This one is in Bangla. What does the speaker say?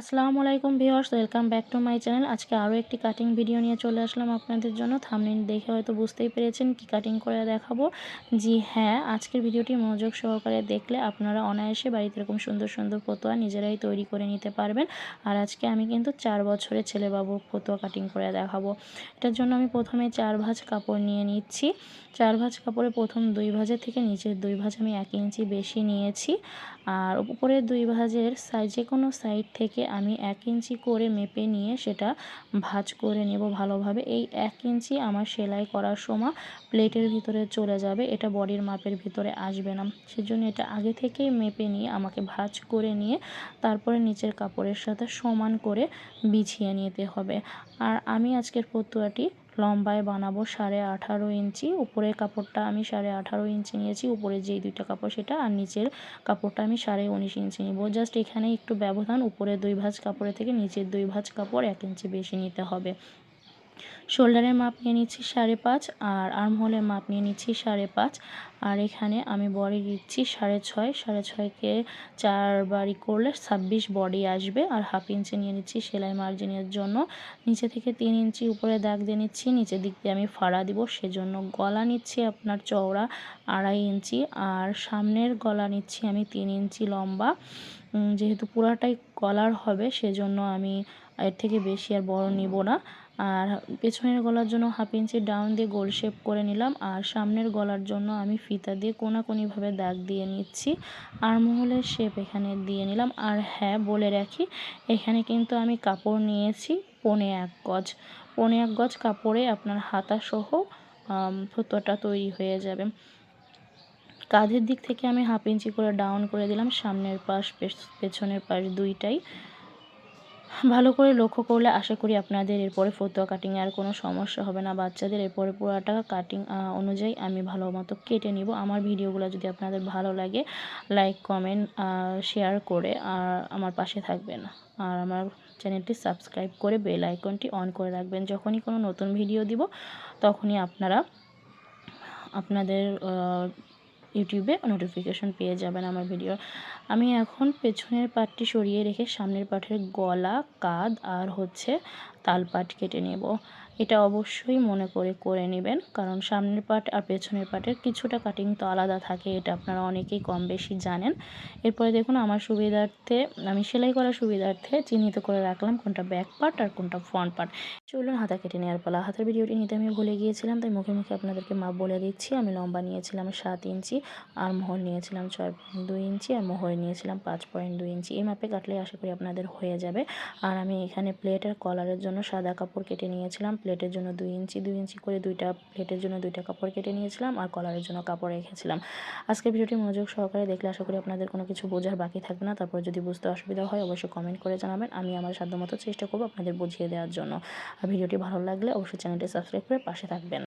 আসসালামু আলাইকুম viewers, welcome back to my channel. আজকে আরও একটি কাটিং ভিডিও নিয়ে চলে আসলাম আপনাদের জন্য। থামনিন দেখে হয়তো বুঝতেই পেরেছেন কি কাটিং করে দেখাবো। জি হ্যাঁ আজকের ভিডিওটি মনোযোগ সহকারে দেখলে আপনারা অনায়াসে বাড়িতে এরকম সুন্দর সুন্দর ফতোয়া নিজেরাই তৈরি করে নিতে পারবেন। আর আজকে আমি কিন্তু চার বছরের ছেলেবাবুর ফতোয়া কাটিং করে দেখাবো। এটার জন্য আমি প্রথমে চার ভাঁজ কাপড় নিয়ে নিচ্ছি। চার ভাঁজ কাপড়ে প্রথম দুই ভাঁজের থেকে নিচের দুই ভাঁজ আমি এক ইঞ্চি বেশি নিয়েছি। আর উপরের দুই ভাঁজের সাইজ যে কোনো সাইড থেকে আমি এক ইঞ্চি করে মেপে নিয়ে সেটা ভাজ করে নেব ভালোভাবে। এই এক ইঞ্চি আমার সেলাই করার সময় প্লেটের ভিতরে চলে যাবে, এটা বডির মাপের ভিতরে আসবে না। সেজন্য এটা আগে থেকেই মেপে নিয়ে আমাকে ভাজ করে নিয়ে তারপরে নিচের কাপড়ের সাথে সমান করে বিছিয়ে নিতে হবে। আর আমি আজকের পতুয়াটি লম্বায় বানাবো সাড়ে আঠারো ইঞ্চি। উপরের কাপড়টা আমি সাড়ে আঠারো ইঞ্চি নিয়েছি। উপরে যেই দুইটা কাপড় সেটা আর নিচের কাপড়টা আমি সাড়ে উনিশ ইঞ্চি নিব। জাস্ট এখানে একটু ব্যবধান। উপরে দুই ভাঁজ কাপড়ের থেকে নিচের দুই ভাঁজ কাপড় এক ইঞ্চি বেশি নিতে হবে। শোল্ডারের মাপ নিয়ে নিচ্ছি সাড়ে পাঁচ আর আর্মহোলের মাপ নিয়ে নিচ্ছি সাড়ে পাঁচ। আর এখানে আমি বডি দিচ্ছি সাড়ে ছয়। সাড়ে ছয়কে চার বাড়ি করলে ছাব্বিশ বডি আসবে। আর হাফ ইঞ্চি নিয়ে নিচ্ছি সেলাই মার্জিনের জন্য। নিচে থেকে তিন ইঞ্চি উপরে দাগ দিয়ে নিচ্ছি। নিচের দিক দিয়ে আমি ফাড়া দিব। সেজন্য গলা নিচ্ছি আপনার চওড়া আড়াই ইঞ্চি। আর সামনের গলা নিচ্ছি আমি তিন ইঞ্চি লম্বা। যেহেতু পুরাটাই গলার হবে, সেজন্য আমি এর থেকে বেশি আর বড় নিব না। আর পেছনের গলার জন্য হাফ ইঞ্চি ডাউন দিয়ে গোল শেপ করে নিলাম। আর সামনের গলার জন্য আমি ফিতা দিয়ে কোনাকুনিভাবে দাগ দিয়ে নিচ্ছি। আর মহলের শেপ এখানে দিয়ে নিলাম। আর হ্যাঁ বলে রাখি, এখানে কিন্তু আমি কাপড় নিয়েছি পনে এক গজ। পনে এক গজ কাপড়ে আপনার হাতা সহ ফতোয়াটা তৈরি হয়ে যাবে। কাঁধের দিক থেকে আমি হাফ ইঞ্চি করে ডাউন করে দিলাম। সামনের পাশ পেছনের পাশ দুইটাই। ভালো করে লক্ষ্য করলে আশা করি আপনাদের এরপরে ফতুয়া কাটিংয়ে আর কোনো সমস্যা হবে না। বাচ্চাদের এরপরে পুরোটা কাটিং অনুযায়ী আমি ভালো মতো কেটে নিব। আমার ভিডিওগুলো যদি আপনাদের ভালো লাগে লাইক কমেন্ট শেয়ার করে আর আমার পাশে থাকবেন। আর আমার চ্যানেলটি সাবস্ক্রাইব করে বেল আইকনটি অন করে রাখবেন। যখনই কোনো নতুন ভিডিও দিব, তখনই আপনারা আপনাদের ইউটিউবে নোটিফিকেশন পেয়ে যাবেন আমার ভিডিও আমি এখন পেছনের পাটটি সরিয়ে রেখে সামনের পাঠের গলা, কাঁধ আর হচ্ছে তাল পাট কেটে নেব। এটা অবশ্যই মনে করে করে নেবেন। কারণ সামনের পাট আর পেছনের পাটের কিছুটা কাটিং তো আলাদা থাকে, এটা আপনারা অনেকেই কম বেশি জানেন। এরপরে দেখুন, আমার সুবিধার্থে, আমি সেলাই করার সুবিধার্থে চিহ্নিত করে রাখলাম কোনটা ব্যাক পার্ট আর কোনটা ফ্রন্ট পার্ট চলুন হাতা কেটে নেওয়ার পালা। হাতের ভিডিওটি নিতে আমি ভুলে গিয়েছিলাম, তাই মুখে মুখে আপনাদেরকে মাপ বলে দিচ্ছি। আমি লম্বা নিয়েছিলাম সাত ইঞ্চি আর মোহর নিয়েছিলাম ছয় পয়েন্ট দুই ইঞ্চি আর মোহরে নিয়েছিলাম পাঁচ পয়েন্ট দুই ইঞ্চি। এই মাপে কাটলে আশা করি আপনাদের হয়ে যাবে। আর আমি এখানে প্লেট আর কলারের জন্য সাদা কাপড় কেটে নিয়েছিলাম। প্লেটের জন্য দুই ইঞ্চি দুই ইঞ্চি করে দুইটা প্লেটের জন্য দুইটা কাপড় কেটে নিয়েছিলাম আর কলারের জন্য কাপড় রেখেছিলাম। আজকের ভিডিওটি মনোযোগ সহকারে দেখলে আশা করি আপনাদের কোনো কিছু বোঝার বাকি থাকবে না। তারপর যদি বুঝতে অসুবিধা হয় অবশ্যই কমেন্ট করে জানাবেন। আমি আমার সাধ্যমতো চেষ্টা করব আপনাদের বুঝিয়ে দেওয়ার জন্য। আর ভিডিওটি ভালো লাগলে অবশ্যই চ্যানেলটি সাবস্ক্রাইব করে পাশে থাকবেন।